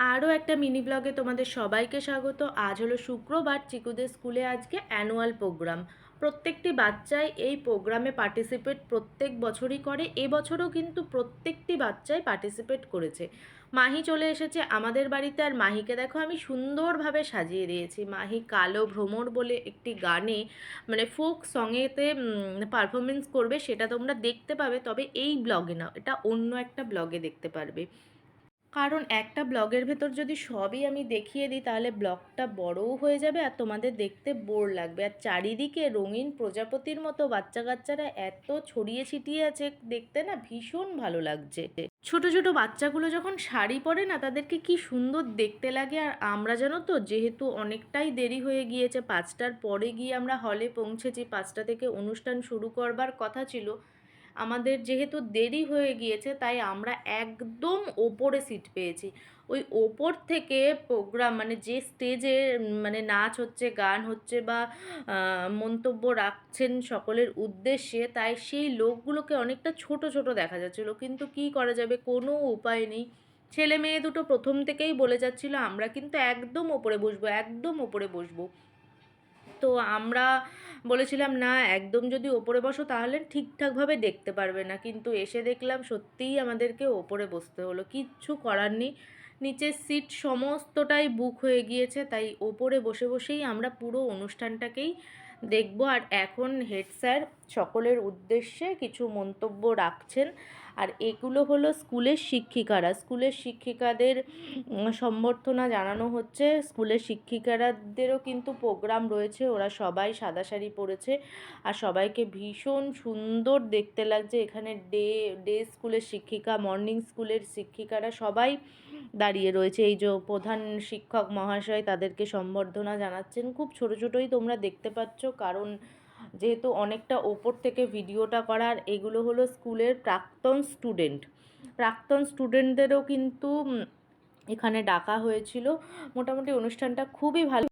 আরও একটা মিনি ব্লগে তোমাদের সবাইকে স্বাগত। আজ হলো শুক্রবার, চিকুদের স্কুলে আজকে অ্যানুয়াল প্রোগ্রাম। প্রত্যেকটি বাচ্চাই এই প্রোগ্রামে পার্টিসিপেট প্রত্যেক বছরই করে এবছরও কিন্তু প্রত্যেকটি বাচ্চাই পার্টিসিপেট করেছে। মাহি চলে এসেছে আমাদের বাড়িতে আর মাহিকে দেখো আমি সুন্দরভাবে সাজিয়ে দিয়েছি। মাহি কালো ভ্রমর বলে একটি গানে মানে ফোক সঙেতে পারফরমেন্স করবে, সেটা তোমরা দেখতে পাবে। তবে এই ব্লগে না, এটা অন্য একটা ব্লগে দেখতে পারবে। কারণ একটা ব্লগের ভেতর যদি সবই আমি দেখিয়ে দিই, তাহলে ব্লগটা বড়ও হয়ে যাবে আর তোমাদের দেখতে বোর লাগবে। আর চারিদিকে রঙিন প্রজাপতির মতো বাচ্চা কাচ্চারা এত ছড়িয়ে ছিটিয়ে আছে, দেখতে না ভীষণ ভালো লাগছে। ছোট ছোট বাচ্চাগুলো যখন শাড়ি পরে না, তাদেরকে কি সুন্দর দেখতে লাগে। আর আমরা জানো তো, যেহেতু অনেকটাই দেরি হয়ে গিয়েছে, পাঁচটার পরে গিয়ে আমরা হলে পৌঁছেছি, পাঁচটা থেকে অনুষ্ঠান শুরু করবার কথা ছিল। আমাদের যেহেতু দেরি হয়ে গিয়েছে, তাই আমরা একদম ওপরে সিট পেয়েছি। ওই ওপর থেকে প্রোগ্রাম মানে যে স্টেজে মানে নাচ হচ্ছে, গান হচ্ছে বা মন্তব্য রাখছেন সকলের উদ্দেশ্যে, তাই সেই লোকগুলোকে অনেকটা ছোট ছোট দেখা যাচ্ছিল। কিন্তু কি করা যাবে? কোনো উপায় নেই। ছেলে মেয়ে দুটো প্রথম থেকেই বলে যাচ্ছিল, আমরা কিন্তু একদম ওপরে বসবো, একদম ওপরে বসবো। তো আমরা বলেছিলাম, না, একদম যদি ওপরে বসো তাহলে ঠিকঠাকভাবে দেখতে পারবে না। কিন্তু এসে দেখলাম সত্যিই আমাদেরকে ওপরে বসতে হলো। কিচ্ছু করার নেই। নিচের সিট সমস্তটাই বুক হয়ে গিয়েছে, তাই ওপরে বসে বসেই আমরা পুরো অনুষ্ঠানটাকেই দেখব। আর এখন হেড স্যার সকলের উদ্দেশ্যে কিছু মন্তব্য রাখছেন। আর এগুলো হলো স্কুলের শিক্ষিকারা। স্কুলের শিক্ষিকাদের সম্বর্ধনা জানানো হচ্ছে। স্কুলের শিক্ষিকারাদেরও কিন্তু প্রোগ্রাম রয়েছে। ওরা সবাই সাদা শাড়ি পরেছে। আর সবাইকে ভীষণ সুন্দর দেখতে লাগছে। এখানে ডে ডে স্কুলের শিক্ষিকা, মর্নিং স্কুলের শিক্ষিকারা সবাই দাঁড়িয়ে রয়েছে। এই যে প্রধান শিক্ষক মহাশয় তাদেরকে সম্বর্ধনা জানাচ্ছেন। খুব ছোট ছোটোই তোমরা দেখতে পাচ্ছ। কারণ যেহেতু অনেকটা ওপর থেকে ভিডিওটা করার, এগুলো হলো স্কুলের প্রাক্তন স্টুডেন্ট। প্রাক্তন স্টুডেন্টদেরও কিন্তু এখানে ডাকা হয়েছিল। মোটামুটি অনুষ্ঠানটা খুবই ভালো